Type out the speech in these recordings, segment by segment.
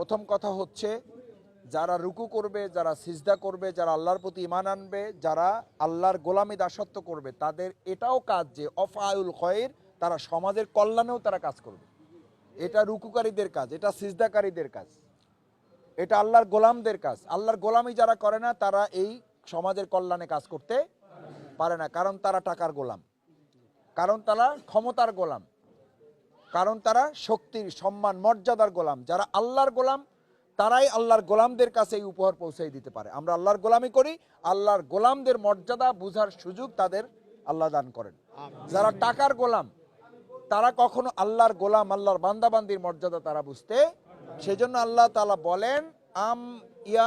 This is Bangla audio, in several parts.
প্রথম কথা হচ্ছে, যারা রুকু করবে, যারা সিজদা করবে, যারা আল্লাহর প্রতি ইমান আনবে, যারা আল্লাহর গোলামি দাসত্ব করবে, তাদের এটাও কাজ যে অফায়ুল খয়ের, তারা সমাজের কল্যাণেও তারা কাজ করবে। এটা রুকুকারীদের কাজ, এটা সিজদাকারীদের কাজ। এটা আল্লাহর গোলামদের কাজ। আল্লাহর গোলামি যারা করে না, তারা এই সমাজের কল্যাণে কাজ করতে পারে না, কারণ তারা টাকার গোলাম। কারণ তারা ক্ষমতার গোলাম। কারণ তারা শক্তির সম্মান মর্যাদার গোলাম। যারা আল্লাহর গোলাম তারাই আল্লাহর গোলামদের কাছে এই উপহার পৌঁছে দিতে পারে। আমরা আল্লাহর গোলামি করি আল্লাহর গোলামদের মর্যাদা বুঝার সুযোগ তাদের আল্লাহ দান করেন। যারা টাকার গোলাম তারা কখনো আল্লাহর গোলাম আল্লাহর বান্দাবান্দির মর্যাদা তারা বুঝতে সেজন্য আল্লাহ তালা বলেন আম ইয়া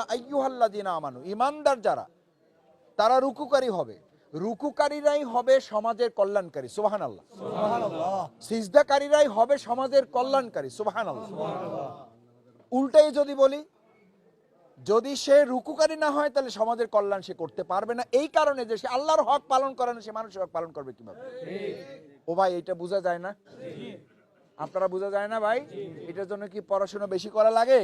আমানু। ইমানদার যারা তারা রুকুকারী হবে। রুকুকারীরাই হবে সমাজের কল্যাণকারী সুবাহান আল্লাহ সিজদাকারীরাই হবে সমাজের কল্যাণকারী সুবাহান আল্লাহ উল্টাই যদি বলি, যদি সে রুকুকারী না হয়, তাহলে সমাজের কল্যাণ সে করতে পারবে না। এই কারণে যে সে আল্লাহর হক পালন করে না, সে মানুষের হক পালন করবে কীভাবে? ও ভাই এটা বোঝা যায় না? আপনারা বোঝা যায় না ভাই? এটার জন্য কি পড়াশোনা বেশি করা লাগে?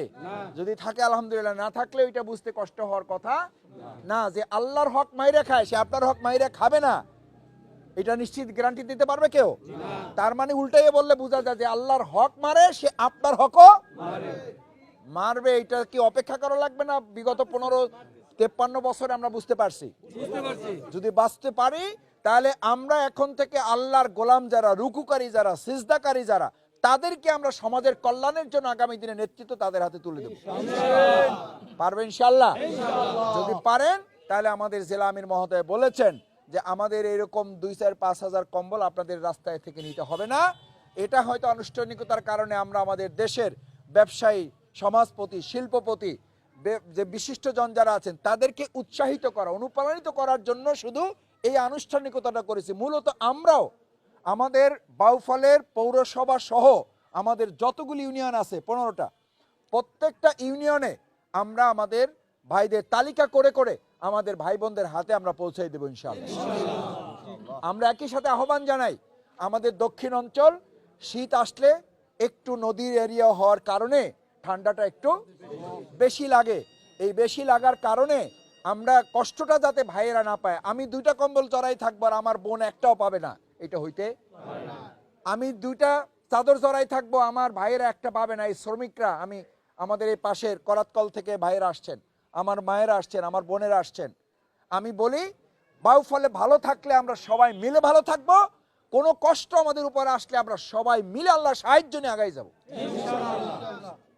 যদি থাকে আলহামদুলিল্লাহ। না থাকলে এটা বুঝতে কষ্ট হওয়ার কথা না। যে আল্লাহর হক মাইরা খায় সে আপনার হক মাইরা খাবে না। এটা নিশ্চিত গ্যারান্টি দিতে পারবে কেউ? তার মানে উল্টাইয়ে বললে বোঝা যায় যে আল্লাহর হক মারে সে আপনার হকও মারবে। এটা কি অপেক্ষা করা লাগবে না? বিগত পনেরো তেপ্পান্ন বছরে আমরা বুঝতে পারছি। যদি বাঁচতে পারি তাহলে আমরা এখন থেকে আল্লাহর গোলাম যারা রুকুকারী যারা সিজদাকারী যারা তাদেরকে আমরা সমাজের কল্যাণের জন্য আগামী দিনে নেতৃত্ব তাদের হাতে তুলে দেব। পারবেন ইনশাল্লাহ যদি পারেন তাহলে আমাদের জেলা আমির মহোদয় বলেছেন যে আমাদের এরকম দুই চার পাঁচ হাজার কম্বল আপনাদের রাস্তায় থেকে নিতে হবে না। এটা হয়তো আনুষ্ঠানিকতার কারণে আমরা আমাদের দেশের ব্যবসায়ী সমাজপতি শিল্পপতি যে বিশিষ্টজন যারা আছেন তাদেরকে উৎসাহিত করা অনুপ্রাণিত করার জন্য শুধু এই আনুষ্ঠানিকতাটা করেছি। মূলত আমরাও, আমাদের বাউফলের পৌরসভা সহ আমাদের যতগুলি ইউনিয়ন আছে, পনেরোটা, প্রত্যেকটা ইউনিয়নে আমরা আমাদের ভাইদের তালিকা করে করে আমাদের ভাই বোনদের হাতে আমরা পৌঁছে দেবো ইনশাআল্লাহ। আমরা একই সাথে আহ্বান জানাই, আমাদের দক্ষিণ অঞ্চল শীত আসলে একটু নদীর এরিয়া হওয়ার কারণে ঠান্ডাটা একটু বেশি লাগে। এই বেশি লাগার কারণে আমরা কষ্টটা যাতে ভাইয়েরা না পায়, আমি দুইটা কম্বল চড়াই থাকব আর আমার বোন একটাও পাবে না, এটা হইতে আমি দুইটা চাদর চড়াই থাকব, আমার ভাইয়েরা একটা পাবে না, এই শ্রমিকরা, আমি আমাদের এই পাশের করাতকল থেকে ভাইয়েরা আসছেন, আমার মায়েরা আসছেন, আমার বোনেরা আসছেন। আমি বলি বায়ু ফলে ভালো থাকলে আমরা সবাই মিলে ভালো থাকব, কোনো কষ্ট আমাদের উপরে আসলে আমরা সবাই মিলে আল্লাহ সাহায্য নিয়ে আগাই যাব।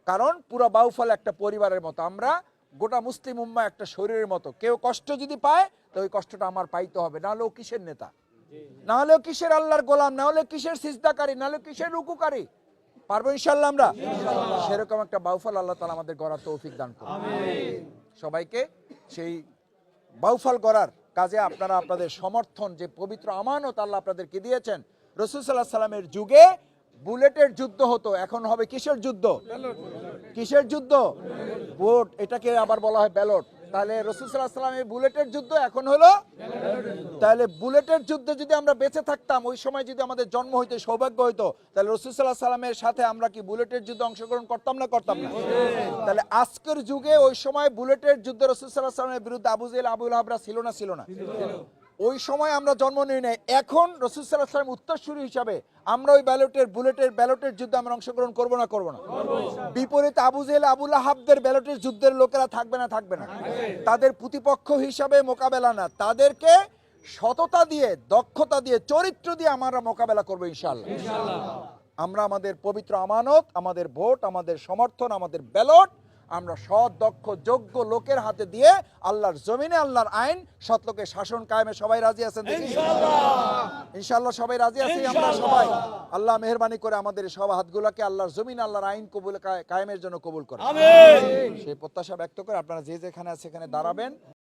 কারণ পুরো বাউফল একটা পরিবারের মতো, আমরা গোটা মুসলিম উম্মা একটা শরীরের মতো। কেউ কষ্ট যদি পায় তো ওই কষ্টটা আমার পাইতে হবে। না হলেও কিসের নেতা? না হলেও কিসের আল্লাহর গোলাম? না হলে কিসের সিজদাকারী? না হলে কিসের রুকুকারী? পারব ইনশাল্লাহ আমরা? সেরকম একটা বাউফল আল্লাহ তালা আমাদের গড়ার তৌফিক দান করুন। সবাইকে সেই বাউফল গড়ার কাজে আপনারা আপনাদের সমর্থন যে পবিত্র আমানত আল্লাহ আপনাদেরকে দিয়েছেন রসুল সাল্লাহ সাল্লামের যুগে বুলেটের যুদ্ধ হতো, এখন হবে কিসের যুদ্ধ? কিসের যুদ্ধ? ভোট এটাকে আবার বলা হয় ব্যালট। তাহলে রসুল সাল্লাহ সাল্লামের বুলেটের যুদ্ধ এখন হলো? তাহলে বুলেটের যুদ্ধে যদি আমরা বেঁচে থাকতাম, ওই সময় যদি আমাদের জন্ম হইতো সৌভাগ্য হইতো, তাহলে রসুল সাল্লাহ সাল্লামের সাথে আমরা কি বুলেটের যুদ্ধে অংশগ্রহণ করতাম না করতাম না? তাহলে আজকের যুগে ওই সময় বুলেটের যুদ্ধে রসুল সাল্লাহ সাল্লামের বিরুদ্ধে আবু আবুল হাবরা ছিল না ছিল না? ওই সময় আমরা জন্ম নিই নাই। এখন রসুল সাল্লাহ সাল্লাম উত্তরসূরি হিসাবে আমরা ওই ব্যালটের বুলেটের ব্যালটের যুদ্ধে আমরা অংশগ্রহণ করব না করব না। বিপরীত আবু জেল আবুল হাবদের ব্যালটের যুদ্ধের লোকেরা থাকবে না থাকবে না। তাদের প্রতিপক্ষ হিসাবে মোকাবেলা না। তাদেরকে সততা দিয়ে দক্ষতা দিয়ে চরিত্র দিয়ে আমরা মোকাবেলা করব ইনশাল্লাহ আমরা আমাদের পবিত্র আমানত আমাদের ভোট আমাদের সমর্থন আমাদের ব্যালট আমরা সৎ দক্ষ যোগ্য লোকের হাতে দিয়ে আল্লাহর জমিনে আল্লাহর আইন সৎ লোকের শাসন কায়েমে সবাই রাজি আছেন ইনশাল্লাহ সবাই রাজি আছি আমরা সবাই। আল্লাহ মেহরবানি করে আমাদের সব সব হাতগুলোকে আল্লাহর জমিন আল্লাহর আইন কবুল কায়েমের জন্য কবুল করে। সেই প্রত্যাশা ব্যক্ত করে আপনারা যে যেখানে আছে সেখানে দাঁড়াবেন।